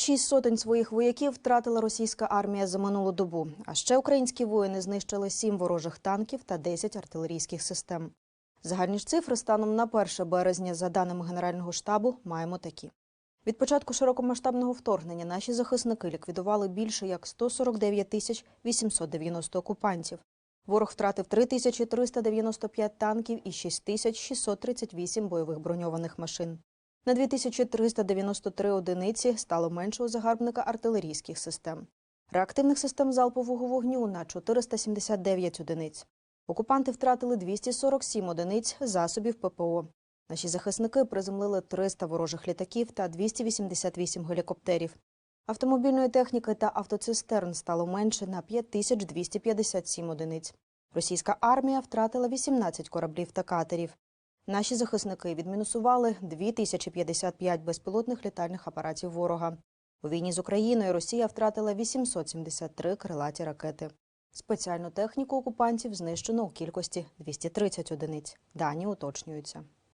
шість сотень своїх вояків втратила російська армія за минулу добу. А ще українські воїни знищили сім ворожих танків та 10 артилерійських систем. Загальні ж цифри станом на 1 березня, за даними Генерального штабу, маємо такі. Від початку широкомасштабного вторгнення наші захисники ліквідували більше як 149 тисяч 890 окупантів. Ворог втратив 3395 танків і 6638 бойових броньованих машин. На 2393 одиниці стало менше у загарбника артилерійських систем. Реактивних систем залпового вогню на 479 одиниць. Окупанти втратили 247 одиниць засобів ППО. Наші захисники приземлили 300 ворожих літаків та 288 гелікоптерів. Автомобільної техніки та автоцистерн стало менше на 5257 одиниць. Російська армія втратила 18 кораблів та катерів. Наші захисники відмінусували 2055 безпілотних літальних апаратів ворога. У війні з Україною Росія втратила 873 крилаті ракети. Спеціальну техніку окупантів знищено у кількості 230 одиниць. Дані уточнюються.